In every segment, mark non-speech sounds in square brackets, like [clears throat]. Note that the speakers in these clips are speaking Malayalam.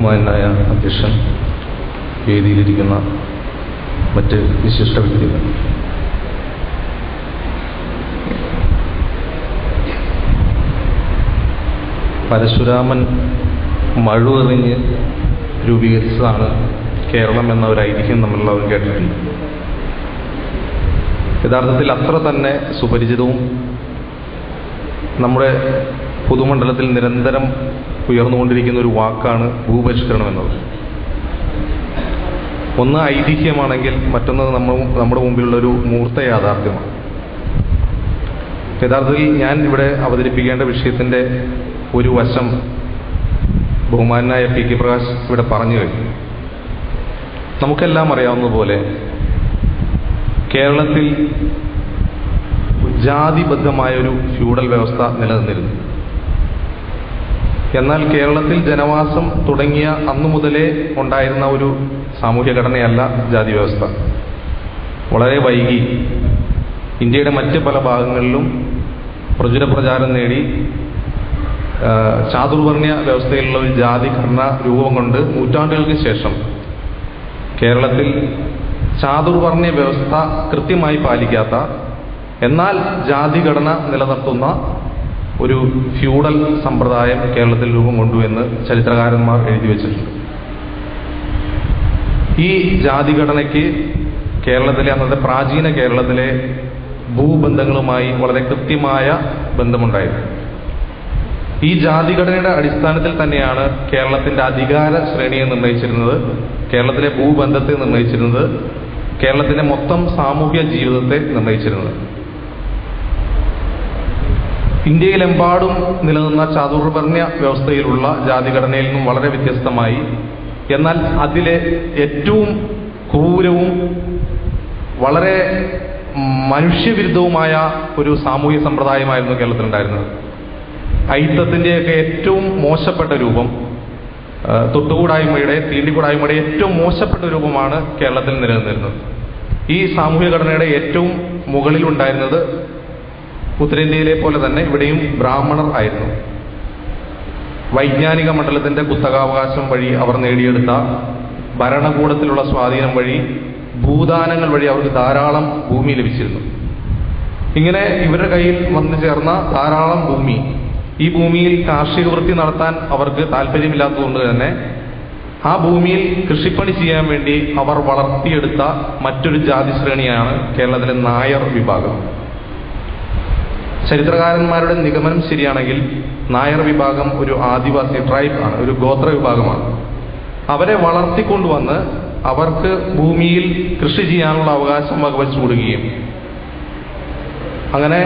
ബഹുമാനായ അധ്യക്ഷൻ വേദിയിലിരിക്കുന്ന മറ്റ് വിശിഷ്ട വ്യക്തികൾ. പരശുരാമൻ മഴുവെറിഞ്ഞ് രൂപീകരിച്ചതാണ് കേരളം എന്ന ഒരു ഐതിഹ്യം നമ്മളെല്ലാവരും കേട്ടിട്ടുണ്ട്. യഥാർത്ഥത്തിൽ അത്ര തന്നെ സുപരിചിതവും നമ്മുടെ പൊതുമണ്ഡലത്തിൽ നിരന്തരം ഉയർന്നുകൊണ്ടിരിക്കുന്ന ഒരു വാക്കാണ് ഭൂപരിഷ്കരണം എന്നത്. ഒന്ന് ഐതിഹ്യമാണെങ്കിൽ മറ്റൊന്ന് നമ്മൾ നമ്മുടെ മുമ്പിലുള്ള ഒരു മൂർത്ത യാഥാർത്ഥ്യമാണ്. യഥാർത്ഥത്തിൽ ഞാൻ ഇവിടെ അവതരിപ്പിക്കേണ്ട വിഷയത്തിന്റെ ഒരു വശം ബഹുമാനായ പി കെ പ്രകാശ് ഇവിടെ പറഞ്ഞു കഴിഞ്ഞു. നമുക്കെല്ലാം അറിയാവുന്നതുപോലെ കേരളത്തിൽ ജാതിബദ്ധമായ ഒരു ഫ്യൂഡൽ വ്യവസ്ഥ നിലനിന്നിരുന്നു. എന്നാൽ കേരളത്തിൽ ജനവാസം തുടങ്ങിയ അന്നു മുതലേ ഉണ്ടായിരുന്ന ഒരു സാമൂഹ്യ ഘടനയല്ല ജാതി വ്യവസ്ഥ. വളരെ വൈകി. ഇന്ത്യയുടെ മറ്റ് പല ഭാഗങ്ങളിലും പ്രചുര പ്രചാരം നേടി. ചാതുർവർണ വ്യവസ്ഥയിലുള്ള ഒരു ജാതി ഘടന രൂപം കൊണ്ട് നൂറ്റാണ്ടുകൾക്ക് ശേഷം കേരളത്തിൽ ചാതുർവർണ വ്യവസ്ഥ കൃത്യമായി പാലിക്കാത്ത എന്നാൽ ജാതി ഘടന നിലനിർത്തുന്ന ഒരു ഫ്യൂഡൽ സമ്പ്രദായം കേരളത്തിൽ രൂപം കൊണ്ടു എന്ന് ചരിത്രകാരന്മാർ എഴുതി വച്ചിട്ടുണ്ട്. ഈ ജാതിഘടനയ്ക്ക് കേരളത്തിലെ അന്നത്തെ പ്രാചീന കേരളത്തിലെ ഭൂബന്ധങ്ങളുമായി വളരെ കൃത്യമായ ബന്ധമുണ്ടായിരുന്നു. ഈ ജാതിഘടനയുടെ അടിസ്ഥാനത്തിൽ തന്നെയാണ് കേരളത്തിന്റെ അധികാര ശ്രേണിയെ നിർണയിച്ചിരുന്നത് കേരളത്തിലെ ഭൂബന്ധത്തെ നിർണയിച്ചിരുന്നത് കേരളത്തിന്റെ മൊത്തം സാമൂഹ്യ ജീവിതത്തെ നിർണയിച്ചിരുന്നത്. ഇന്ത്യയിലെമ്പാടും നിലനിന്ന ചാതുർവർണ വ്യവസ്ഥയിലുള്ള ജാതിഘടനയിൽ നിന്നും വളരെ വ്യത്യസ്തമായി. എന്നാൽ അതിലെ ഏറ്റവും ക്രൂരവും വളരെ മനുഷ്യവിരുദ്ധവുമായ ഒരു സാമൂഹ്യ സമ്പ്രദായമായിരുന്നു കേരളത്തിലുണ്ടായിരുന്നത്. ഐത്തത്തിന്റെയൊക്കെ ഏറ്റവും മോശപ്പെട്ട രൂപം തൊട്ടുകൂടായ്മയുടെ തീണ്ടിക്കൂടായ്മയുടെ ഏറ്റവും മോശപ്പെട്ട രൂപമാണ് കേരളത്തിൽ നിലനിന്നിരുന്നത്. ഈ സാമൂഹ്യ ഘടനയുടെ ഏറ്റവും മുകളിൽ ഉണ്ടായിരുന്നത് ഉത്തരേന്ത്യയിലെ പോലെ തന്നെ ഇവിടെയും ബ്രാഹ്മണർ ആയിരുന്നു. വൈജ്ഞാനിക മണ്ഡലത്തിന്റെ കുത്തകാവകാശം വഴി അവർ നേടിയെടുത്ത ഭരണകൂടത്തിലുള്ള സ്വാധീനം വഴി ഭൂദാനങ്ങൾ വഴി അവർക്ക് ധാരാളം ഭൂമി ലഭിച്ചിരുന്നു. ഇങ്ങനെ ഇവരുടെ കയ്യിൽ വന്നു ചേർന്ന ധാരാളം ഭൂമി. ഈ ഭൂമിയിൽ കാർഷിക വൃത്തി നടത്താൻ അവർക്ക് താല്പര്യമില്ലാത്തതുകൊണ്ട് തന്നെ ആ ഭൂമിയിൽ കൃഷിപ്പണി ചെയ്യാൻ വേണ്ടി അവർ വളർത്തിയെടുത്ത മറ്റൊരു ജാതി ശ്രേണിയാണ് കേരളത്തിലെ നായർ വിഭാഗം. ചരിത്രകാരന്മാരുടെ നിഗമനം ശരിയാണെങ്കിൽ നായർ വിഭാഗം ഒരു ആദിവാസി ട്രൈബ് ആണ് ഒരു ഗോത്ര വിഭാഗമാണ്. അവരെ വളർത്തിക്കൊണ്ടുവന്ന് അവർക്ക് ഭൂമിയിൽ കൃഷി ചെയ്യാനുള്ള അവകാശം വകവച്ചു കൊടുക്കുകയും അങ്ങനെ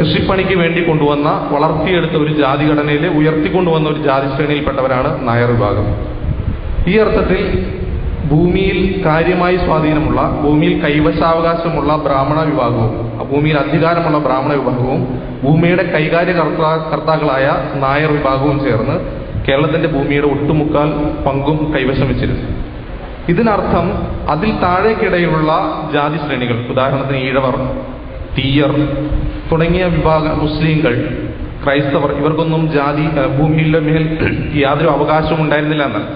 കൃഷിപ്പണിക്ക് വേണ്ടി കൊണ്ടുവന്ന വളർത്തിയെടുത്ത ഒരു ജാതി ഘടനയിൽ ഉയർത്തിക്കൊണ്ടുവന്ന ഒരു ജാതി ശ്രേണിയിൽപ്പെട്ടവരാണ് നായർ വിഭാഗം. ഈ അർത്ഥത്തിൽ ഭൂമിയിൽ കാര്യമായി സ്വാധീനമുള്ള ഭൂമിയിൽ കൈവശാവകാശമുള്ള ബ്രാഹ്മണ വിഭാഗവും ഭൂമിയിൽ അധികാരമുള്ള ബ്രാഹ്മണ വിഭാഗവും ഭൂമിയുടെ കൈകാര്യ കർത്താക്കളായ നായർ വിഭാഗവും ചേർന്ന് കേരളത്തിന്റെ ഭൂമിയുടെ ഒട്ടുമുക്കാൽ പങ്കും കൈവശം വെച്ചിരുന്നു. ഇതിനർത്ഥം അതിൽ താഴേക്കിടയിലുള്ള ജാതി ശ്രേണികൾ ഉദാഹരണത്തിന് ഈഴവർ തീയർ തുടങ്ങിയ വിഭാഗ മുസ്ലിങ്ങൾ ക്രൈസ്തവർ ഇവർക്കൊന്നും ജാതി ഭൂമിയിലെ മേൽ [clears throat] യാതൊരു അവകാശവും ഉണ്ടായിരുന്നില്ല എന്നാണ്.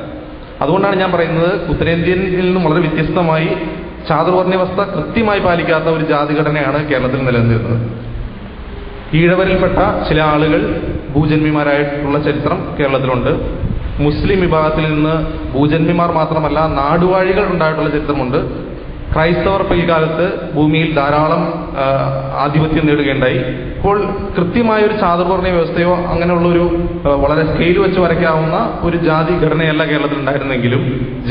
അതുകൊണ്ടാണ് ഞാൻ പറയുന്നത് ഉത്തരേന്ത്യയിൽ നിന്നും വളരെ വ്യത്യസ്തമായി ചാതുർവർണവസ്ഥ കൃത്യമായി പാലിക്കാത്ത ഒരു ജാതിഘടനയാണ് കേരളത്തിൽ നിലനിന്നിരുന്നത്. ഈഴവരിൽപ്പെട്ട ചില ആളുകൾ ഭൂജന്മിമാരായിട്ടുള്ള ചരിത്രം കേരളത്തിലുണ്ട്. മുസ്ലിം വിഭാഗത്തിൽ നിന്ന് ഭൂജന്മിമാർ മാത്രമല്ല നാടുവാഴികൾ ഉണ്ടായിട്ടുള്ള ചരിത്രമുണ്ട്. ക്രൈസ്തവർ പിൽക്കാലത്ത് ഭൂമിയിൽ ധാരാളം ആധിപത്യം നേടുകയുണ്ടായി. ഇപ്പോൾ കൃത്യമായ ഒരു ചാതുർവർണ വ്യവസ്ഥയോ അങ്ങനെയുള്ള ഒരു വളരെ സ്കെയിൽ വെച്ച് വരയ്ക്കാവുന്ന ഒരു ജാതി ഘടനയല്ല കേരളത്തിൽ ഉണ്ടായിരുന്നെങ്കിലും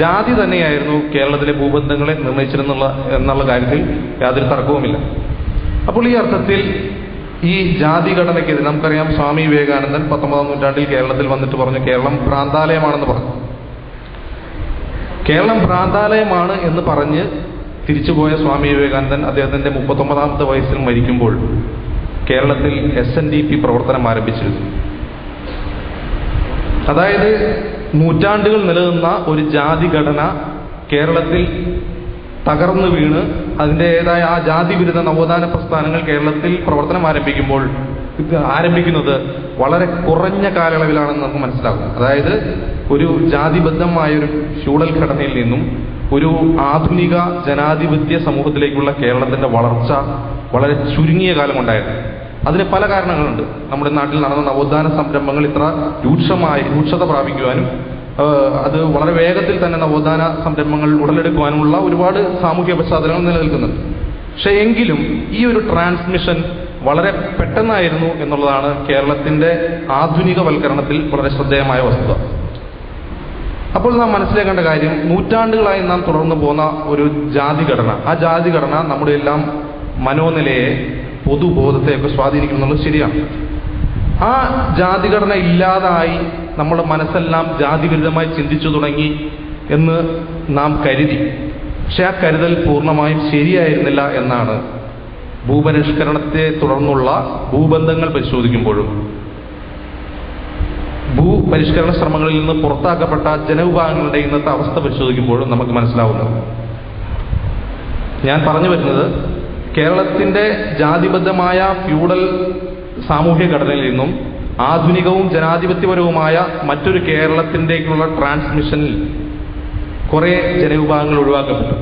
ജാതി തന്നെയായിരുന്നു കേരളത്തിലെ ഭൂബന്ധങ്ങളെ നിർണയിച്ചിരുന്നുള്ള എന്നുള്ള കാര്യത്തിൽ യാതൊരു തർക്കവുമില്ല. അപ്പോൾ ഈ അർത്ഥത്തിൽ ഈ ജാതി ഘടനയ്ക്കെതിരെ നമുക്കറിയാം സ്വാമി വിവേകാനന്ദൻ പത്തൊമ്പതാം നൂറ്റാണ്ടിൽ കേരളത്തിൽ വന്നിട്ട് പറഞ്ഞു കേരളം ഭ്രാന്താലയമാണെന്ന് പറഞ്ഞു. കേരളം പ്രാന്താലയമാണ് എന്ന് പറഞ്ഞ് തിരിച്ചുപോയ സ്വാമി വിവേകാനന്ദൻ അദ്ദേഹത്തിന്റെ മുപ്പത്തൊമ്പതാമത്തെ വയസ്സിൽ മരിക്കുമ്പോൾ കേരളത്തിൽ എസ് എൻ ഡി പി പ്രവർത്തനം ആരംഭിച്ചിരുന്നു. അതായത് നൂറ്റാണ്ടുകൾ നിലനിന്ന ഒരു ജാതി ഘടന കേരളത്തിൽ തകർന്നു വീണ് അതിന്റെതായ ആ ജാതി വിരുദ്ധ നവോത്ഥാന പ്രസ്ഥാനങ്ങൾ കേരളത്തിൽ പ്രവർത്തനം ആരംഭിക്കുമ്പോൾ ആരംഭിക്കുന്നത് വളരെ കുറഞ്ഞ കാലയളവിലാണെന്ന് നമുക്ക് മനസ്സിലാകും. അതായത് ഒരു ജാതിബദ്ധമായ ഒരു ഫ്യൂഡൽ ഘടനയിൽ നിന്നും ഒരു ആധുനിക ജനാധിപത്യ സമൂഹത്തിലേക്കുള്ള കേരളത്തിന്റെ വളർച്ച വളരെ ചുരുങ്ങിയ കാലം ഉണ്ടായിരുന്നു അതിന് പല കാരണങ്ങളുണ്ട്. നമ്മുടെ നാട്ടിൽ നടന്ന നവോത്ഥാന സംരംഭങ്ങൾ ഇത്ര രൂക്ഷമായി രൂക്ഷത പ്രാപിക്കുവാനും അത് വളരെ വേഗത്തിൽ തന്നെ നവോത്ഥാന സംരംഭങ്ങൾ ഉടലെടുക്കുവാനുമുള്ള ഒരുപാട് സാമൂഹ്യ പശ്ചാത്തലങ്ങൾ നിലനിൽക്കുന്നുണ്ട്. പക്ഷെ എങ്കിലും ഈ ഒരു ട്രാൻസ്മിഷൻ വളരെ പെട്ടെന്നായിരുന്നു എന്നുള്ളതാണ് കേരളത്തിന്റെ ആധുനികവൽക്കരണത്തിൽ വളരെ ശ്രദ്ധേയമായ വസ്തുത. അപ്പോൾ നാം മനസ്സിലാക്കേണ്ട കാര്യം നൂറ്റാണ്ടുകളായി നാം തുടർന്നു പോകുന്ന ഒരു ജാതിഘടന. ആ ജാതിഘടന നമ്മുടെ എല്ലാം മനോനിലയെ പൊതുബോധത്തെയൊക്കെ സ്വാധീനിക്കുന്നുള്ളത് ശരിയാണ്. ആ ജാതിഘടന ഇല്ലാതായി നമ്മുടെ മനസ്സെല്ലാം ജാതിവിരുദ്ധമായി ചിന്തിച്ചു തുടങ്ങി എന്ന് നാം കരുതി. പക്ഷെ ആ കരുതൽ പൂർണമായും ശരിയായിരുന്നില്ല എന്നാണ് ഭൂപരിഷ്കരണത്തെ തുടർന്നുള്ള ഭൂബന്ധങ്ങൾ പരിശോധിക്കുമ്പോഴും ഭൂപരിഷ്കരണ ശ്രമങ്ങളിൽ നിന്ന് പുറത്താക്കപ്പെട്ട ജനവിഭാഗങ്ങളുടെ ഇന്നത്തെ അവസ്ഥ പരിശോധിക്കുമ്പോഴും നമുക്ക് മനസ്സിലാവുന്നത്. ഞാൻ പറഞ്ഞു വരുന്നത് കേരളത്തിന്റെ ജാതിബദ്ധമായ ഫ്യൂഡൽ സാമൂഹ്യ ഘടനയിൽ നിന്നും ആധുനികവും ജനാധിപത്യപരവുമായ മറ്റൊരു കേരളത്തിന്റെക്കുള്ള ട്രാൻസ്മിഷനിൽ കുറെ ജനവിഭാഗങ്ങൾ ഒഴിവാക്കപ്പെട്ടു.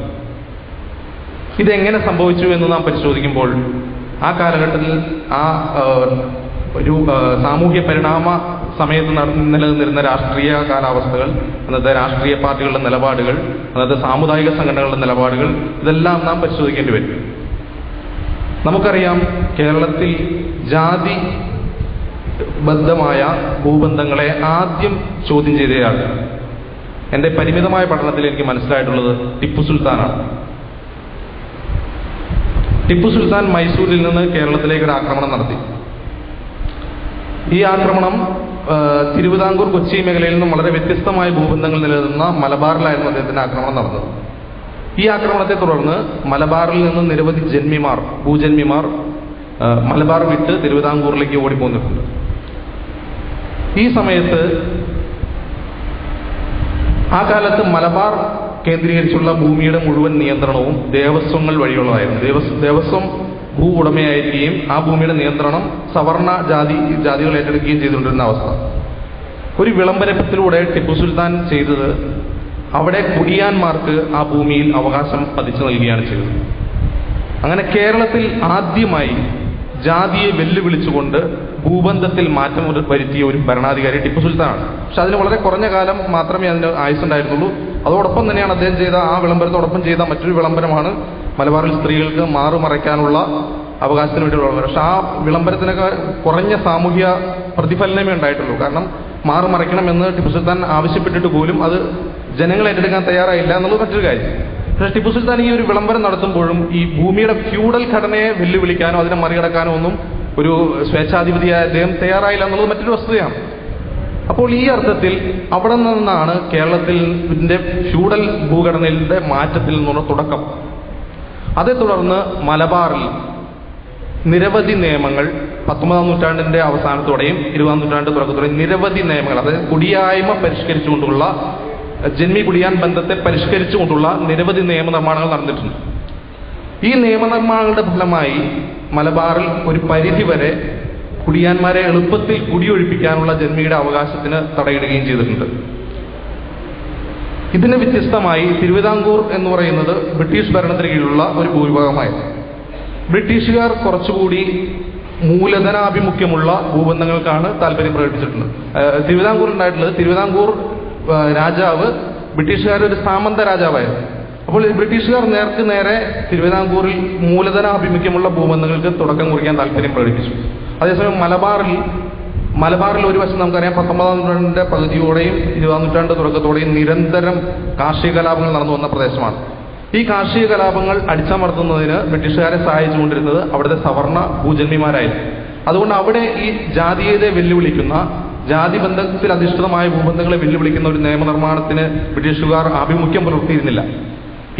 ഇതെങ്ങനെ സംഭവിച്ചു എന്ന് നാം പരിശോധിക്കുമ്പോൾ ആ കാലഘട്ടത്തിൽ ആ ഒരു സാമൂഹ്യ പരിണാമ സമയത്ത് നിലനിന്നിരുന്ന രാഷ്ട്രീയ കാലാവസ്ഥകൾ അന്നത്തെ രാഷ്ട്രീയ പാർട്ടികളുടെ നിലപാടുകൾ അന്നത്തെ സാമുദായിക സംഘടനകളുടെ നിലപാടുകൾ ഇതെല്ലാം നാം പരിശോധിക്കേണ്ടി വരും. നമുക്കറിയാം കേരളത്തിൽ ജാതി ബദ്ധമായ ഭൂബന്ധങ്ങളെ ആദ്യം ചോദ്യം ചെയ്തയാൾ എന്റെ പരിമിതമായ പഠനത്തിൽ എനിക്ക് മനസ്സിലായിട്ടുള്ളത് ടിപ്പു സുൽത്താനാണ്. ടിപ്പു സുൽത്താൻ മൈസൂരിൽ നിന്ന് കേരളത്തിലേക്ക് ഒരു ആക്രമണം നടത്തി. ഈ ആക്രമണം തിരുവിതാംകൂർ കൊച്ചി മേഖലയിൽ നിന്നും വളരെ വ്യത്യസ്തമായ ഭൂബന്ധങ്ങൾ നിലനിന്ന മലബാറിലായിരുന്നു അദ്ദേഹത്തിന്റെ ആക്രമണം നടന്നത്. ഈ ആക്രമണത്തെ തുടർന്ന് മലബാറിൽ നിന്ന് നിരവധി ജന്മിമാർ ഭൂജന്മിമാർ മലബാർ വിട്ട് തിരുവിതാംകൂറിലേക്ക് ഓടിപ്പോന്നിട്ടുണ്ട്. ഈ സമയത്ത് ആ കാലത്ത് മലബാർ കേന്ദ്രീകരിച്ചുള്ള ഭൂമിയുടെ മുഴുവൻ നിയന്ത്രണവും ദേവസ്വങ്ങൾ വഴിയുള്ളതായിരുന്നു. ദേവസ് ദേവസ്വം ഭൂ ഉടമയായിരിക്കുകയും ആ ഭൂമിയുടെ നിയന്ത്രണം സവർണ ജാതി ജാതികൾ ഏറ്റെടുക്കുകയും ചെയ്തുകൊണ്ടിരുന്ന അവസ്ഥ. ഒരു വിളംബരത്തിലൂടെ ടിപ്പു സുൽത്താൻ ചെയ്തത് അവിടെ കുടിയാന്മാർക്ക് ആ ഭൂമിയിൽ അവകാശം പതിച്ചു നൽകുകയാണ് ചെയ്തത്. അങ്ങനെ കേരളത്തിൽ ആദ്യമായി ജാതിയെ വെല്ലുവിളിച്ചുകൊണ്ട് ഭൂബന്ധത്തിൽ മാറ്റം വരുത്തിയ ഒരു ഭരണാധികാരി ടിപ്പു സുൽത്താനാണ്. പക്ഷെ അതിന് വളരെ കുറഞ്ഞ കാലം മാത്രമേ അതിന് ആയുസ് ഉണ്ടായിരുന്നുള്ളൂ അതോടൊപ്പം തന്നെയാണ് അദ്ദേഹം ചെയ്ത ആ വിളംബരത്തോടൊപ്പം ചെയ്ത മറ്റൊരു വിളംബരമാണ് മലബാറിൽ സ്ത്രീകൾക്ക് മാറുമറയ്ക്കാനുള്ള അവകാശത്തിന് വേണ്ടിയുള്ള പക്ഷെ ആ വിളംബരത്തിനൊക്കെ കുറഞ്ഞ സാമൂഹ്യ പ്രതിഫലനമേ ഉണ്ടായിട്ടുള്ളൂ. കാരണം മാറുമറയ്ക്കണമെന്ന് ടിപ്പു സുൽത്താൻ ആവശ്യപ്പെട്ടിട്ട് പോലും അത് ജനങ്ങൾ ഏറ്റെടുക്കാൻ തയ്യാറായില്ല എന്നുള്ളത് മറ്റൊരു കാര്യം. പക്ഷേ ടിപ്പു സുൽത്താൻ ഈ ഒരു വിളംബരം നടത്തുമ്പോഴും ഈ ഭൂമിയുടെ ഫ്യൂഡൽ ഘടനയെ വെല്ലുവിളിക്കാനോ അതിനെ മറികടക്കാനോ ഒന്നും ഒരു സ്വേച്ഛാധിപതിയായ അദ്ദേഹം തയ്യാറായില്ല എന്നുള്ളത് മറ്റൊരു വസ്തുതയാണ്. അപ്പോൾ ഈ അർത്ഥത്തിൽ അവിടെ നിന്നാണ് കേരളത്തിൽ ഫ്യൂഡൽ ഭൂഘടനയുടെ മാറ്റത്തിൽ നിന്നുള്ള തുടക്കം. അതേ തുടർന്ന് മലബാറിൽ നിരവധി നിയമങ്ങൾ പത്തൊമ്പതാം നൂറ്റാണ്ടിന്റെ അവസാനത്തോടെയും ഇരുപതാം നൂറ്റാണ്ട് തുടക്കത്തോടെയും നിരവധി നിയമങ്ങൾ അതായത് കുടിയായ്മ പരിഷ്കരിച്ചുകൊണ്ടുള്ള ജന്മി കുടിയാൻ ബന്ധത്തെ പരിഷ്കരിച്ചുകൊണ്ടുള്ള നിരവധി നിയമനിർമ്മാണങ്ങൾ നടന്നിട്ടുണ്ട്. ഈ നിയമനിർമ്മാണങ്ങളുടെ ഫലമായി മലബാറിൽ ഒരു പരിധി വരെ കുടിയാന്മാരെ എളുപ്പത്തിൽ കുടിയൊഴിപ്പിക്കാനുള്ള ജന്മിയുടെ അവകാശത്തിന് തടയിടുകയും ചെയ്തിട്ടുണ്ട്. ഇതിന് വ്യത്യസ്തമായി തിരുവിതാംകൂർ എന്ന് പറയുന്നത് ബ്രിട്ടീഷ് ഭരണത്തിന് കീഴിലുള്ള ഒരു ഭൂവിഭാഗമായിരുന്നു. ബ്രിട്ടീഷുകാർ കുറച്ചുകൂടി മൂലധനാഭിമുഖ്യമുള്ള ഭൂബന്ധങ്ങൾക്കാണ് താല്പര്യം പ്രകടിപ്പിച്ചിട്ടുള്ളത്. തിരുവിതാംകൂർ ഉണ്ടായിട്ടുള്ളത് തിരുവിതാംകൂർ രാജാവ് ബ്രിട്ടീഷുകാരുടെ ഒരു സാമന്ത രാജാവായിരുന്നു. അപ്പോൾ ബ്രിട്ടീഷുകാർ നേർക്ക് നേരെ തിരുവിതാംകൂറിൽ മൂലധനാഭിമുഖ്യമുള്ള ഭൂബന്ധങ്ങൾക്ക് തുടക്കം കുറിക്കാൻ താല്പര്യം പ്രകടിപ്പിച്ചു. അതേസമയം മലബാറിൽ മലബാറിൽ ഒരു വശം നമുക്കറിയാം പത്തൊമ്പതാം നൂറ്റാണ്ടിന്റെ പകുതിയോടെയും ഇരുപതാം നൂറ്റാണ്ട് തുടക്കത്തോടെയും നിരന്തരം കാർഷിക കലാപങ്ങൾ നടന്നു വന്ന പ്രദേശമാണ്. ഈ കാർഷിക കലാപങ്ങൾ അടിച്ചമർത്തുന്നതിന് ബ്രിട്ടീഷുകാരെ സഹായിച്ചുകൊണ്ടിരുന്നത് അവിടുത്തെ സവർണ ഭൂജന്മിമാരായിരുന്നു. അതുകൊണ്ട് അവിടെ ഈ ജാതീയതയെ വെല്ലുവിളിക്കുന്ന ജാതി ബന്ധത്തിൽ അധിഷ്ഠിതമായ ഭൂബന്ധങ്ങളെ വെല്ലുവിളിക്കുന്ന ഒരു നിയമനിർമ്മാണത്തിന് ബ്രിട്ടീഷുകാർ ആഭിമുഖ്യം പുലർത്തിയിരുന്നില്ല.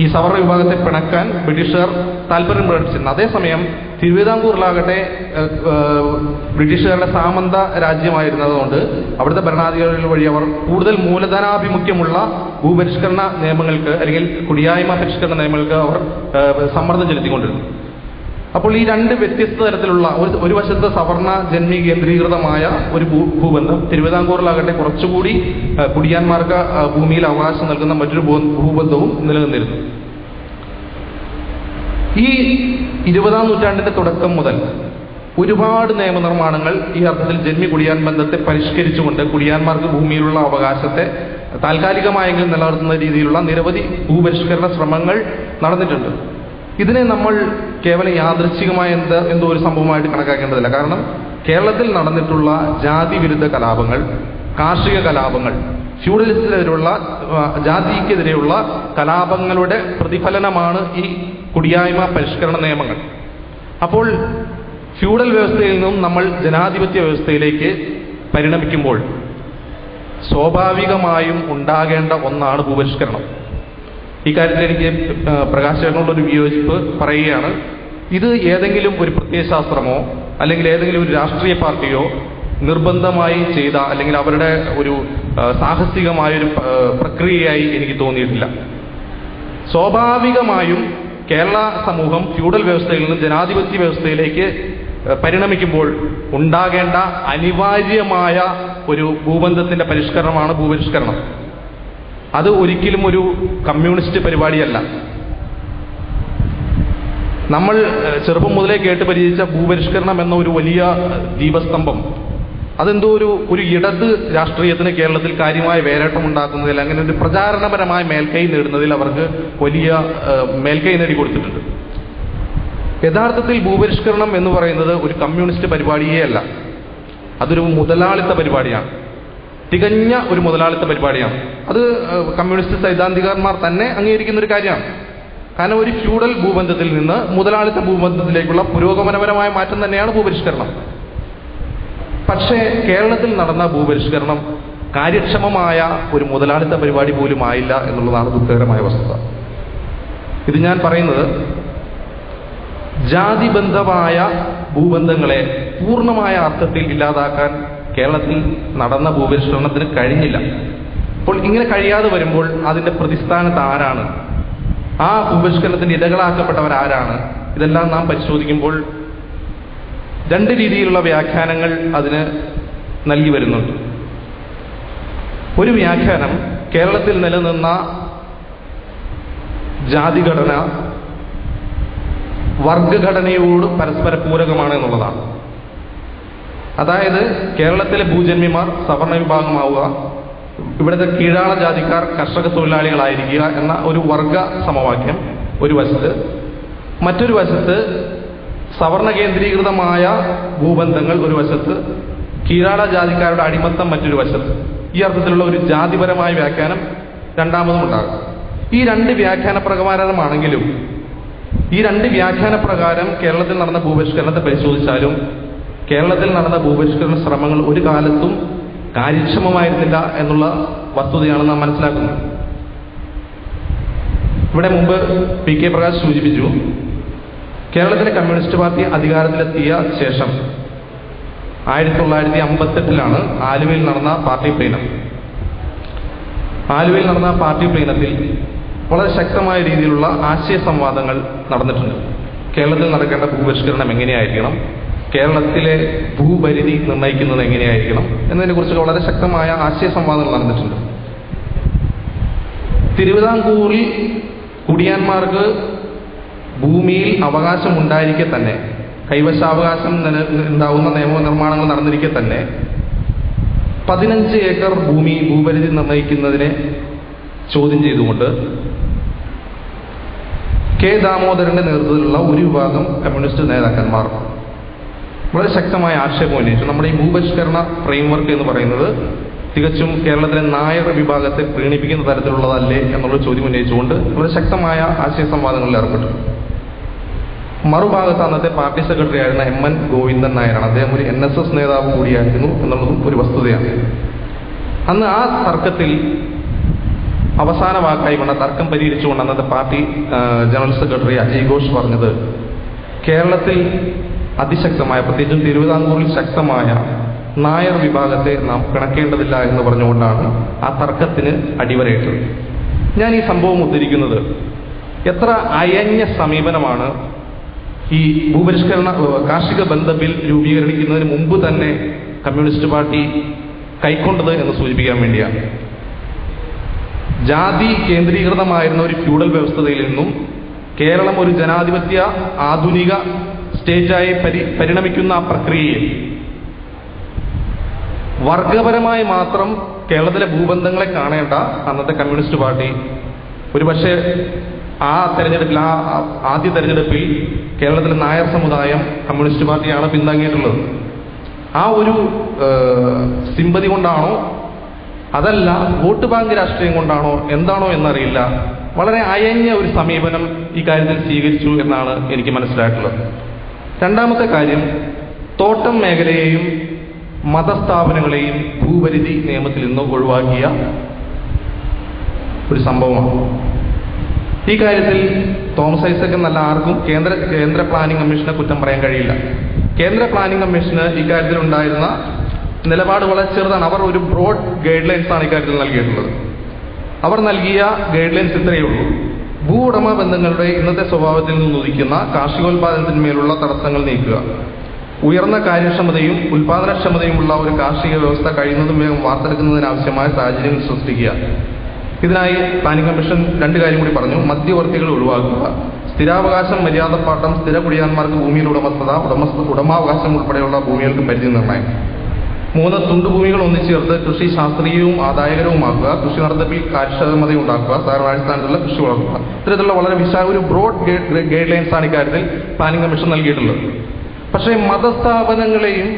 ഈ സവർണ വിഭാഗത്തെ പിണക്കാൻ ബ്രിട്ടീഷുകാർ താല്പര്യം പ്രകടിപ്പിച്ചിരുന്നു. അതേസമയം തിരുവിതാംകൂറിലാകട്ടെ ബ്രിട്ടീഷുകാരുടെ സാമന്ത രാജ്യമായിരുന്നതുകൊണ്ട് അവിടുത്തെ ഭരണാധികാരികൾ വഴി അവർ കൂടുതൽ മൂലധനാഭിമുഖ്യമുള്ള ഭൂപരിഷ്കരണ നിയമങ്ങൾക്ക് അല്ലെങ്കിൽ കുടിയായ്മ പരിഷ്കരണ നിയമങ്ങൾക്ക് അവർ സമ്മർദ്ദം ചെലുത്തിക്കൊണ്ടിരുന്നു. അപ്പോൾ ഈ രണ്ട് വ്യത്യസ്ത തരത്തിലുള്ള ഒരു ഒരു വശത്ത് സവർണ ജന്മി കേന്ദ്രീകൃതമായ ഒരു ഭൂ- ഭൂബന്ധം തിരുവിതാംകൂറിലാകട്ടെ കുറച്ചുകൂടി കുടിയാന്മാർക്ക് ഭൂമിയിൽ അവകാശം നൽകുന്ന മറ്റൊരു ഭൂബന്ധവും നിലനിന്നിരുന്നു. ഈ ഇരുപതാം നൂറ്റാണ്ടിന്റെ തുടക്കം മുതൽ ഒരുപാട് നിയമനിർമ്മാണങ്ങൾ ഈ അർത്ഥത്തിൽ ജന്മി കുടിയാൻ ബന്ധത്തെ പരിഷ്കരിച്ചുകൊണ്ട് കുടിയാന്മാർക്ക് ഭൂമിയിലുള്ള അവകാശത്തെ താൽക്കാലികമായെങ്കിലും നിലനിർത്തുന്ന രീതിയിലുള്ള നിരവധി ഭൂപരിഷ്കരണ ശ്രമങ്ങൾ നടന്നിട്ടുണ്ട്. ഇതിനെ നമ്മൾ കേവലം യാദൃച്ഛികമായ എന്ത് എന്തോ ഒരു സംഭവമായിട്ട് കണക്കാക്കേണ്ടതില്ല. കാരണം കേരളത്തിൽ നടന്നിട്ടുള്ള ജാതി വിരുദ്ധ കലാപങ്ങൾ കാർഷിക കലാപങ്ങൾ ഫ്യൂഡലിസത്തിനെതിരെയുള്ള ജാതിക്കെതിരെയുള്ള കലാപങ്ങളുടെ പ്രതിഫലനമാണ് ഈ കുടിയായ്മ പരിഷ്കരണ നിയമങ്ങൾ. അപ്പോൾ ഫ്യൂഡൽ വ്യവസ്ഥയിൽ നിന്നും നമ്മൾ ജനാധിപത്യ വ്യവസ്ഥയിലേക്ക് പരിണമിക്കുമ്പോൾ സ്വാഭാവികമായും ഉണ്ടാകേണ്ട ഒന്നാണ് ഭൂപരിഷ്കരണം. ഇക്കാര്യത്തിൽ എനിക്ക് ഒരു വിയോജിപ്പ് പറയുകയാണ്. ഇത് ഏതെങ്കിലും ഒരു പ്രത്യയശാസ്ത്രമോ അല്ലെങ്കിൽ ഏതെങ്കിലും ഒരു രാഷ്ട്രീയ പാർട്ടിയോ നിർബന്ധമായി ചെയ്ത അല്ലെങ്കിൽ അവരുടെ ഒരു സാഹസികമായ ഒരു പ്രക്രിയയായി എനിക്ക് തോന്നിയിട്ടില്ല. സ്വാഭാവികമായും കേരള സമൂഹം ഫ്യൂഡൽ വ്യവസ്ഥയിൽ നിന്ന് ജനാധിപത്യ വ്യവസ്ഥയിലേക്ക് പരിണമിക്കുമ്പോൾ ഉണ്ടാകേണ്ട അനിവാര്യമായ ഒരു ഭൂബന്ധത്തിന്റെ പരിഷ്കരണമാണ് ഭൂപരിഷ്കരണം. അത് ഒരിക്കലും ഒരു കമ്മ്യൂണിസ്റ്റ് പരിപാടിയല്ല. നമ്മൾ ചെറുപ്പം മുതലേ കേട്ട് പരിചയിച്ച ഭൂപരിഷ്കരണം എന്ന ഒരു വലിയ ദീപസ്തംഭം. അതെന്തോ ഒരു ഒരു ഇടത് രാഷ്ട്രീയത്തിന് കേരളത്തിൽ കാര്യമായ വേരോട്ടം ഉണ്ടാക്കുന്നതിൽ അങ്ങനെ ഒരു പ്രചാരണപരമായ മേൽക്കൈ നേടുന്നതിൽ അവർക്ക് വലിയ മേൽക്കൈ നേടി കൊടുത്തിട്ടുണ്ട്. യഥാർത്ഥത്തിൽ ഭൂപരിഷ്കരണം എന്ന് പറയുന്നത് ഒരു കമ്മ്യൂണിസ്റ്റ് പരിപാടിയേ അല്ല. അതൊരു മുതലാളിത്ത പരിപാടിയാണ്. തികഞ്ഞ ഒരു മുതലാളിത്ത പരിപാടിയാണ്. അത് കമ്മ്യൂണിസ്റ്റ് സൈദ്ധാന്തികന്മാർ തന്നെ അംഗീകരിക്കുന്ന ഒരു കാര്യമാണ്. കാരണം ഒരു ഫ്യൂഡൽ ഭൂബന്ധത്തിൽ നിന്ന് മുതലാളിത്ത ഭൂബന്ധത്തിലേക്കുള്ള പുരോഗമനപരമായ മാറ്റം തന്നെയാണ് ഭൂപരിഷ്കരണം. പക്ഷേ കേരളത്തിൽ നടന്ന ഭൂപരിഷ്കരണം കാര്യക്ഷമമായ ഒരു മുതലാളിത്ത പരിപാടി പോലും ആയില്ല എന്നുള്ളതാണ് ദുഃഖകരമായ വസ്തുത. ഇത് ഞാൻ പറയുന്നത് ജാതിബന്ധമായ ഭൂബന്ധങ്ങളെ പൂർണമായ അർത്ഥത്തിൽ ഇല്ലാതാക്കാൻ കേരളത്തിൽ നടന്ന ഭൂപരിഷ്കരണത്തിന് കഴിഞ്ഞില്ല. അപ്പോൾ ഇങ്ങനെ കഴിയാതെ വരുമ്പോൾ അതിന്റെ പ്രതിസ്ഥാനത്ത് ആരാണ്? ആ ഭൂപരിഷ്കരണത്തിന്റെ ഇരകളാക്കപ്പെട്ടവർ ആരാണ് ഇതെല്ലാം നാം പരിശോധിക്കുമ്പോൾ രണ്ട് രീതിയിലുള്ള വ്യാഖ്യാനങ്ങൾ അതിന് നൽകി വരുന്നുണ്ട്. ഒരു വ്യാഖ്യാനം കേരളത്തിൽ നിലനിന്ന ജാതിഘടന വർഗഘടനയോട് പരസ്പര പൂരകമാണ് എന്നുള്ളതാണ്. അതായത് കേരളത്തിലെ ഭൂജന്മിമാർ സവർണ വിഭാഗമാവുക ഇവിടുത്തെ കീഴാള ജാതിക്കാർ കർഷക തൊഴിലാളികളായിരിക്കുക എന്ന ഒരു വർഗ സമവാക്യം ഒരു വശത്ത്. മറ്റൊരു വശത്ത് സവർണ കേന്ദ്രീകൃതമായ ഭൂബന്ധങ്ങൾ ഒരു വശത്ത് കീഴാള ജാതിക്കാരുടെ അടിമത്തം മറ്റൊരു വശത്ത്. ഈ അർത്ഥത്തിലുള്ള ഒരു ജാതിപരമായ വ്യാഖ്യാനം രണ്ടാമതും ഉണ്ടാകും. ഈ രണ്ട് വ്യാഖ്യാന പ്രകാരമാണെങ്കിലും ഈ രണ്ട് വ്യാഖ്യാന പ്രകാരം കേരളത്തിൽ നടന്ന ഭൂപരിഷ്കരണത്തെ പരിശോധിച്ചാലും കേരളത്തിൽ നടന്ന ഭൂപരിഷ്കരണ ശ്രമങ്ങൾ ഒരു കാലത്തും കാര്യക്ഷമമായിരുന്നില്ല എന്നുള്ള വസ്തുതയാണ് നാം മനസ്സിലാക്കുന്നത്. ഇവിടെ മുമ്പ് പി കെ പ്രകാശ് സൂചിപ്പിച്ചു കേരളത്തിലെ കമ്മ്യൂണിസ്റ്റ് പാർട്ടി അധികാരത്തിലെത്തിയ ശേഷം ആയിരത്തി തൊള്ളായിരത്തി അമ്പത്തെട്ടിലാണ് ആലുവയിൽ നടന്ന പാർട്ടി പ്ലീനം ആലുവയിൽ നടന്ന പാർട്ടി പ്ലീനത്തിൽ വളരെ ശക്തമായ രീതിയിലുള്ള ആശയ സംവാദങ്ങൾ നടന്നിട്ടുണ്ട്. കേരളത്തിൽ നടക്കേണ്ട ഭൂപരിഷ്കരണം എങ്ങനെയായിരിക്കണം? കേരളത്തിലെ ഭൂപരിധി നിർണയിക്കുന്നത് എങ്ങനെയായിരിക്കണം എന്നതിനെക്കുറിച്ച് വളരെ ശക്തമായ ആശയ സംവാദങ്ങൾ നടന്നിട്ടുണ്ട്. തിരുവിതാംകൂറിൽ കുടിയാന്മാർക്ക് ഭൂമിയിൽ അവകാശം ഉണ്ടായിരിക്കെ തന്നെ കൈവശാവകാശം ഉണ്ടാവുന്ന നിയമനിർമ്മാണങ്ങൾ നടന്നിരിക്കെ തന്നെ പതിനഞ്ച് ഏക്കർ ഭൂമി ഭൂപരിധി നിർണയിക്കുന്നതിനെ ചോദ്യം ചെയ്തുകൊണ്ട് കെ ദാമോദരന്റെ നേതൃത്വത്തിലുള്ള ഒരു വിഭാഗം കമ്മ്യൂണിസ്റ്റ് നേതാക്കന്മാർ വളരെ ശക്തമായ ആക്ഷേപം ഉന്നയിച്ചു. നമ്മുടെ ഈ ഭൂപരിഷ്കരണ ഫ്രെയിംവർക്ക് എന്ന് പറയുന്നത് തികച്ചും കേരളത്തിലെ നായർ വിഭാഗത്തെ പ്രീണിപ്പിക്കുന്ന തരത്തിലുള്ളതല്ലേ എന്നുള്ള ചോദ്യം ഉന്നയിച്ചുകൊണ്ട് വളരെ ശക്തമായ ആശയ സംവാദങ്ങളിൽ ഏർപ്പെട്ടു. മറുഭാഗത്ത് അന്നത്തെ പാർട്ടി സെക്രട്ടറി ആയിരുന്ന എം എൻ ഗോവിന്ദൻ നായരാണ്. അദ്ദേഹം ഒരു എൻ എസ് എസ് നേതാവ് കൂടിയായിരുന്നു എന്നുള്ളതും ഒരു വസ്തുതയാണ്. അന്ന് ആ തർക്കത്തിൽ അവസാന വാക്കായി കൊണ്ട് തർക്കം പരിഹരിച്ചുകൊണ്ട് അന്നത്തെ party general secretary Ajay Ghosh പറഞ്ഞത് കേരളത്തിൽ അതിശക്തമായ പ്രത്യേകിച്ചും തിരുവിതാംകൂറിൽ ശക്തമായ നായർ വിഭാഗത്തെ നാം പിണക്കേണ്ടതില്ല എന്ന് പറഞ്ഞുകൊണ്ടാണ് ആ തർക്കത്തിന് അടിവരയിട്ടത്. ഞാൻ ഈ സംഭവം ഉദ്ധരിക്കുന്നത് എത്ര അയഞ്ഞ സമീപനമാണ് ഈ ഭൂപരിഷ്കരണ കാർഷിക ബന്ധ ബിൽ രൂപീകരിക്കുന്നതിന് മുമ്പ് തന്നെ കമ്മ്യൂണിസ്റ്റ് പാർട്ടി കൈക്കൊണ്ടത് എന്ന് സൂചിപ്പിക്കാൻ വേണ്ടിയാണ്. ജാതി കേന്ദ്രീകൃതമായിരുന്ന ഒരു ഫ്യൂഡൽ വ്യവസ്ഥതയിൽ നിന്നും കേരളം ഒരു ജനാധിപത്യ ആധുനിക സ്റ്റേറ്റായി പരി പരിണമിക്കുന്ന ആ പ്രക്രിയയിൽ വർഗപരമായി മാത്രം കേരളത്തിലെ ഭൂബന്ധങ്ങളെ കാണേണ്ട അന്നത്തെ കമ്മ്യൂണിസ്റ്റ് പാർട്ടി ഒരുപക്ഷെ ആ തെരഞ്ഞെടുപ്പിൽ ആ ആദ്യ തെരഞ്ഞെടുപ്പിൽ കേരളത്തിലെ നായർ സമുദായം കമ്മ്യൂണിസ്റ്റ് പാർട്ടിയാണ് പിന്താങ്ങിയിട്ടുള്ളത്. ആ ഒരു സിമ്പതി കൊണ്ടാണോ അതല്ല വോട്ട് ബാങ്ക് രാഷ്ട്രീയം കൊണ്ടാണോ എന്താണോ എന്നറിയില്ല. വളരെ അയഞ്ഞ ഒരു സമീപനം ഈ കാര്യത്തിൽ സ്വീകരിച്ചു എന്നാണ് എനിക്ക് മനസ്സിലായിട്ടുള്ളത്. രണ്ടാമത്തെ കാര്യം തോട്ടം മേഖലയെയും മതസ്ഥാപനങ്ങളെയും ഭൂപരിധി നിയമത്തിൽ നിന്ന് ഒഴിവാക്കിയ ഒരു സംഭവമാണ്. ഈ കാര്യത്തിൽ തോമസ് ഐസക് എന്നല്ല ആർക്കും കേന്ദ്ര കേന്ദ്ര പ്ലാനിംഗ് കമ്മീഷനെ കുറ്റം പറയാൻ കഴിയില്ല. കേന്ദ്ര പ്ലാനിംഗ് കമ്മീഷന് ഇക്കാര്യത്തിൽ ഉണ്ടായിരുന്ന നിലപാട് വളരെ ചെറുതാണ്. അവർ ഒരു ബ്രോഡ് ഗൈഡ് ലൈൻസ് ആണ് ഇക്കാര്യത്തിൽ നൽകിയിട്ടുള്ളത്. അവർ നൽകിയ ഗൈഡ് ലൈൻസ് ഇത്രയേ ഉള്ളൂ. ഭൂ ഉടമ ബന്ധങ്ങളുടെ ഇന്നത്തെ സ്വഭാവത്തിൽ നിന്ന് ഉദിക്കുന്ന കാർഷികോൽപാദനത്തിന്മേലുള്ള തടസ്സങ്ങൾ നീക്കുക. ഉയർന്ന കാര്യക്ഷമതയും ഉൽപാദനക്ഷമതയുമുള്ള ഒരു കാർഷിക വ്യവസ്ഥ കഴിയുന്നതും വേഗം വാർത്തെടുക്കുന്നതിനാവശ്യമായ സാഹചര്യങ്ങൾ സൃഷ്ടിക്കുക. ഇതിനായി പ്ലാനിംഗ് കമ്മീഷൻ രണ്ട് കാര്യം കൂടി പറഞ്ഞു. മധ്യവർത്തികൾ ഒഴിവാക്കുക. സ്ഥിരാവകാശം മര്യാദപ്പാട്ടം സ്ഥിര കുടിയാന്മാർക്ക് ഭൂമിയിൽ ഉടമസ്ഥത ഉടമസ്ഥ ഉടമാവകാശം ഉൾപ്പെടെയുള്ള ഭൂമികൾക്ക് പരിധി നിർണയം. മൂന്ന് തുണ്ടുഭൂമികൾ ഒന്നിച്ചേർത്ത് കൃഷി ശാസ്ത്രീയവും ആദായകരവുമാക്കുക കൃഷി നടത്തിപ്പിൽ കാര്യക്ഷമത ഉണ്ടാക്കുക സഹകാടിസ്ഥാനത്തുള്ള കൃഷി വളർത്തുക. ഇത്തരത്തിലുള്ള വളരെ വിശാല ഒരു ബ്രോഡ് ഗൈഡ് ലൈൻസ് ആണ് ഇക്കാര്യത്തിൽ പ്ലാനിംഗ് കമ്മീഷൻ നൽകിയിട്ടുള്ളത്. പക്ഷേ മതസ്ഥാപനങ്ങളെയും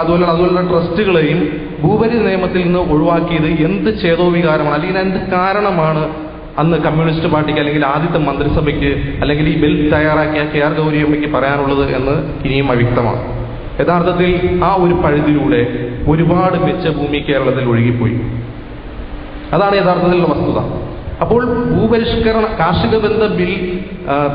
അതുപോലെ അതുപോലെ ട്രസ്റ്റുകളെയും ഭൂപരി നിയമത്തിൽ നിന്ന് ഒഴിവാക്കിയത് എന്ത് ചേതോവികാരമാണ്? അല്ലെങ്കിൽ എന്ത് കാരണമാണ് അന്ന് കമ്മ്യൂണിസ്റ്റ് പാർട്ടിക്ക് അല്ലെങ്കിൽ ആദ്യത്തെ മന്ത്രിസഭയ്ക്ക് അല്ലെങ്കിൽ ഈ ബിൽ തയ്യാറാക്കിയ കെ ആർ ഗൗരിയമ്മയ്ക്ക് പറയാനുള്ളത് എന്ന് ഇനിയും അവ്യക്തമാണ് യഥാർത്ഥത്തിൽ ആ ഒരു പഴുതിലൂടെ ഒരുപാട് മെച്ചഭൂമി കേരളത്തിൽ ഒഴുകിപ്പോയി. അതാണ് യഥാർത്ഥത്തിലുള്ള വസ്തുത. അപ്പോൾ ഭൂപരിഷ്കരണ കാർഷിക ബന്ധ ബിൽ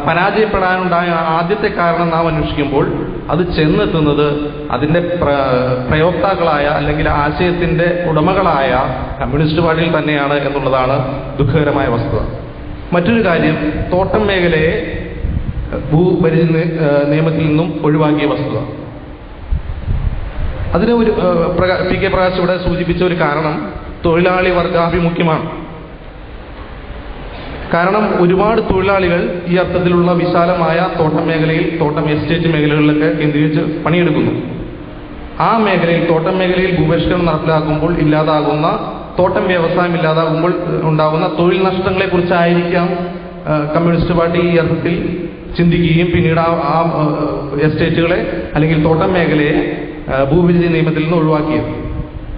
പരാജയപ്പെടാനുണ്ടായ ആദ്യത്തെ കാരണം നാം അന്വേഷിക്കുമ്പോൾ അത് ചെന്നെത്തുന്നത് അതിന്റെ പ്ര- പ്രയോക്താക്കളായ അല്ലെങ്കിൽ ആശയത്തിന്റെ ഉടമകളായ കമ്മ്യൂണിസ്റ്റ് പാർട്ടിയിൽ തന്നെയാണ് എന്നുള്ളതാണ് ദുഃഖകരമായ വസ്തുത. മറ്റൊരു കാര്യം തോട്ടം മേഖലയെ ഭൂപരി നിയമത്തിൽ നിന്നും ഒഴിവാക്കിയ വസ്തുത. അതിന് ഒരു പി കെ പ്രകാശ് ഇവിടെ സൂചിപ്പിച്ച ഒരു കാരണം തൊഴിലാളി വർഗാഭിമുഖ്യമാണ്. കാരണം ഒരുപാട് തൊഴിലാളികൾ ഈ അർത്ഥത്തിലുള്ള വിശാലമായ തോട്ടം മേഖലയിൽ തോട്ടം എസ്റ്റേറ്റ് മേഖലകളിലൊക്കെ കേന്ദ്രീകരിച്ച് പണിയെടുക്കുന്നു. ആ മേഖലയിൽ തോട്ടം മേഖലയിൽ ഭൂപരിഷ്കരണം നടപ്പിലാക്കുമ്പോൾ ഇല്ലാതാകുന്ന തോട്ടം വ്യവസായം ഇല്ലാതാകുമ്പോൾ ഉണ്ടാകുന്ന തൊഴിൽ നഷ്ടങ്ങളെ കുറിച്ചായിരിക്കാം കമ്മ്യൂണിസ്റ്റ് പാർട്ടി ഈ അർത്ഥത്തിൽ ചിന്തിക്കുകയും പിന്നീട് ആ, എസ്റ്റേറ്റുകളെ അല്ലെങ്കിൽ തോട്ടം മേഖലയെ ഏഹ്, നിയമത്തിൽ നിന്ന് ഒഴിവാക്കിയത്.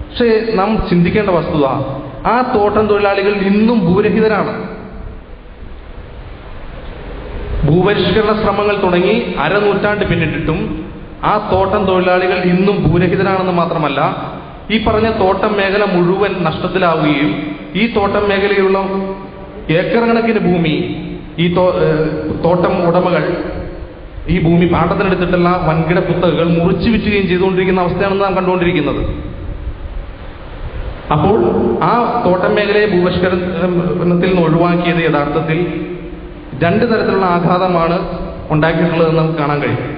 പക്ഷേ നാം ചിന്തിക്കേണ്ട വസ്തുത ആ തോട്ടം തൊഴിലാളികൾ ഇന്നും ഭൂരഹിതരാണ്. ഭൂപരിഷ്കരണ ശ്രമങ്ങൾ തുടങ്ങി അരനൂറ്റാണ്ട് പിന്നിട്ടിട്ടും ആ തോട്ടം തൊഴിലാളികൾ ഇന്നും ഭൂരഹിതരാണെന്ന് മാത്രമല്ല ഈ പറഞ്ഞ തോട്ടം മേഖല മുഴുവൻ നഷ്ടത്തിലാവുകയും ഈ തോട്ടം മേഖലയിലുള്ള ഏക്കർ കണക്കിന് ഭൂമി ഈ തോട്ടം ഉടമകൾ ഈ ഭൂമി പാട്ടത്തിനെടുത്തിട്ടുള്ള വൻകിട കുത്തകകൾ മുറിച്ചു വിറ്റുകയും ചെയ്തുകൊണ്ടിരിക്കുന്ന അവസ്ഥയാണ് നാം കണ്ടുകൊണ്ടിരിക്കുന്നത്. അപ്പോൾ ആ തോട്ടം മേഖലയെ ഭൂപരിഷ്കരണത്തിൽ നിന്ന് ഒഴിവാക്കിയത് യഥാർത്ഥത്തിൽ രണ്ട് തരത്തിലുള്ള ആഘാതമാണ് ഉണ്ടാക്കിയിട്ടുള്ളതെന്ന് നമുക്ക് കാണാൻ കഴിയും.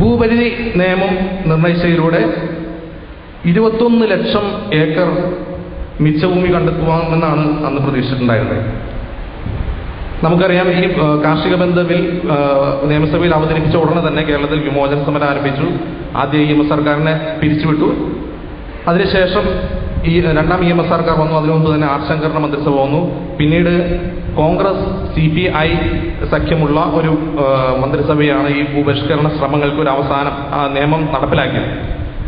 ഭൂപരിധി നിയമം നിർണയിച്ചതിലൂടെ ഇരുപത്തൊന്ന് ലക്ഷം ഏക്കർ മിച്ചഭൂമി കണ്ടെത്തുവാമെന്നാണ് അന്ന് പ്രതീക്ഷിച്ചിട്ടുണ്ടായിരുന്നത്. നമുക്കറിയാം ഈ കാർഷിക ബന്ധ ബിൽ നിയമസഭയിൽ അവതരിപ്പിച്ച ഉടനെ തന്നെ കേരളത്തിൽ വിമോചന സമരം ആരംഭിച്ചു. ആദ്യം ഇ എം എസ് സർക്കാരിനെ പിരിച്ചുവിട്ടു. അതിനുശേഷം ഈ രണ്ടാം ഇ എം എസ് സർക്കാർ വന്നു. അതിനു മുമ്പ് തന്നെ ആർ ശങ്കറിന്റെ മന്ത്രിസഭ വന്നു. പിന്നീട് കോൺഗ്രസ് സി പി ഐ സഖ്യമുള്ള ഒരു മന്ത്രിസഭയാണ് ഈ ഭൂപരിഷ്കരണ ശ്രമങ്ങൾക്ക് ഒരു അവസാനം നിയമം നടപ്പിലാക്കിയത്.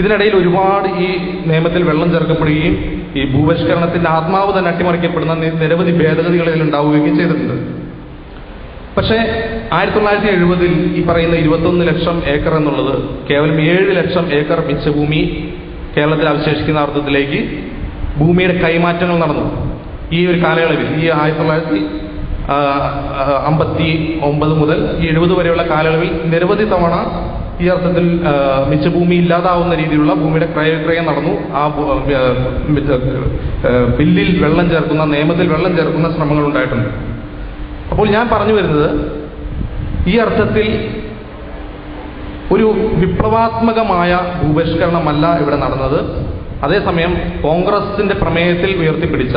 ഇതിനിടയിൽ ഒരുപാട് ഈ നിയമത്തിൽ വെള്ളം ചേർക്കപ്പെടുകയും ഈ ഭൂപരിഷ്കരണത്തിന്റെ ആത്മാവ് തന്നെ അട്ടിമറിക്കപ്പെടുന്ന നിരവധി ഭേദഗതികൾ ഇതിൽ ഉണ്ടാവുകയും ചെയ്തിട്ടുണ്ട്. പക്ഷേ ആയിരത്തി തൊള്ളായിരത്തി എഴുപതിൽ ഈ പറയുന്ന ഇരുപത്തൊന്ന് ലക്ഷം ഏക്കർ എന്നുള്ളത് കേവലം ഏഴ് ലക്ഷം ഏക്കർ മിച്ചഭൂമി കേരളത്തിൽ അവശേഷിക്കുന്ന അർത്ഥത്തിലേക്ക് ഭൂമിയുടെ കൈമാറ്റങ്ങൾ നടന്നു. ഈ ഒരു കാലയളവിൽ ഈ ആയിരത്തി തൊള്ളായിരത്തി അമ്പത്തി ഒമ്പത് മുതൽ എഴുപത് വരെയുള്ള കാലയളവിൽ നിരവധി തവണ ഈ അർത്ഥത്തിൽ മിച്ചഭൂമി ഇല്ലാതാവുന്ന രീതിയിലുള്ള ഭൂമിയുടെ ക്രയവിക്രയം നടന്നു. ആ, ബില്ലിൽ വെള്ളം ചേർക്കുന്ന നിയമത്തിൽ വെള്ളം ചേർക്കുന്ന ശ്രമങ്ങൾ ഉണ്ടായിട്ടുണ്ട്. അപ്പോൾ ഞാൻ പറഞ്ഞു വരുന്നത് ഈ അർത്ഥത്തിൽ ഒരു വിപ്ലവാത്മകമായ ഭൂപരിഷ്കരണമല്ല ഇവിടെ നടന്നത്. അതേസമയം കോൺഗ്രസിന്റെ പ്രമേയത്തിൽ ഉയർത്തിപ്പിടിച്ച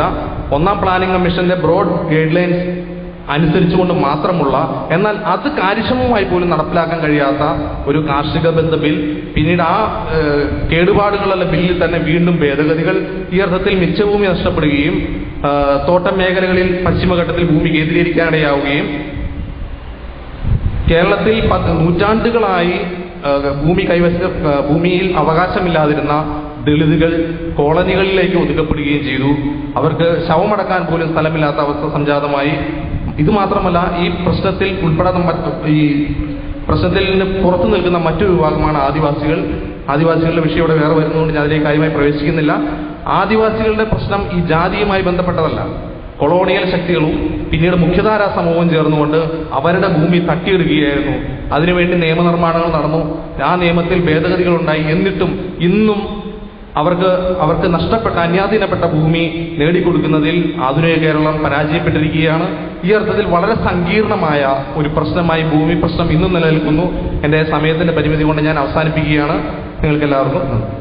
ഒന്നാം പ്ലാനിംഗ് കമ്മീഷന്റെ ബ്രോഡ് ഗൈഡ് ലൈൻസ് അനുസരിച്ചുകൊണ്ട് മാത്രമുള്ള എന്നാൽ അത് കാര്യക്ഷമമായി പോലും നടപ്പിലാക്കാൻ കഴിയാത്ത ഒരു കാർഷിക ബന്ധ ബിൽ പിന്നീട് ആ കേടുപാടുകളുള്ള ബില്ലിൽ തന്നെ വീണ്ടും ഭേദഗതികൾ ഈ അർത്ഥത്തിൽ മിച്ചഭൂമി നഷ്ടപ്പെടുകയും തോട്ടം മേഖലകളിൽ പശ്ചിമഘട്ടത്തിൽ ഭൂമി കേന്ദ്രീകരിക്കാനിടയാവുകയും കേരളത്തിൽ നൂറ്റാണ്ടുകളായി ഭൂമി കൈവശ ഭൂമിയിൽ അവകാശമില്ലാതിരുന്ന ദളിതുകൾ കോളനികളിലേക്ക് ഒതുക്കപ്പെടുകയും ചെയ്തു. അവർക്ക് ശവമടക്കാൻ പോലും സ്ഥലമില്ലാത്ത അവസ്ഥ സംജാതമായി. ഇത് മാത്രമല്ല ഈ പ്രശ്നത്തിൽ ഉൾപ്പെടാത്ത മറ്റ് ഈ പ്രശ്നത്തിൽ നിന്ന് പുറത്തു നിൽക്കുന്ന മറ്റൊരു വിഭാഗമാണ് ആദിവാസികൾ. ആദിവാസികളുടെ വിഷയം ഇവിടെ വേറെ വരുന്നതുകൊണ്ട് ഞാൻ അതിലേക്ക് കാര്യമായി പ്രവേശിക്കുന്നില്ല. ആദിവാസികളുടെ പ്രശ്നം ഈ ജാതിയുമായി ബന്ധപ്പെട്ടതല്ല. കൊളോണിയൽ ശക്തികളും പിന്നീട് മുഖ്യധാരാ സമൂഹവും ചേർന്നുകൊണ്ട് അവരുടെ ഭൂമി തട്ടിയിടുകയായിരുന്നു. അതിനുവേണ്ടി നിയമനിർമ്മാണങ്ങൾ നടന്നു. ആ നിയമത്തിൽ ഭേദഗതികൾ ഉണ്ടായി എന്നിട്ടും ഇന്നും അവർക്ക് അവർക്ക് നഷ്ടപ്പെട്ട അന്യാധീനപ്പെട്ട ഭൂമി നേടിക്കൊടുക്കുന്നതിൽ ആധുനിക കേരളം പരാജയപ്പെട്ടിരിക്കുകയാണ്. ഈ അർത്ഥത്തിൽ വളരെ സങ്കീർണമായ ഒരു പ്രശ്നമായി ഭൂമി പ്രശ്നം ഇന്നും നിലനിൽക്കുന്നു. എന്റെ സമയത്തിന്റെ പരിമിതി കൊണ്ട് ഞാൻ അവസാനിപ്പിക്കുകയാണ്. നിങ്ങൾക്കെല്ലാവർക്കും നന്ദി.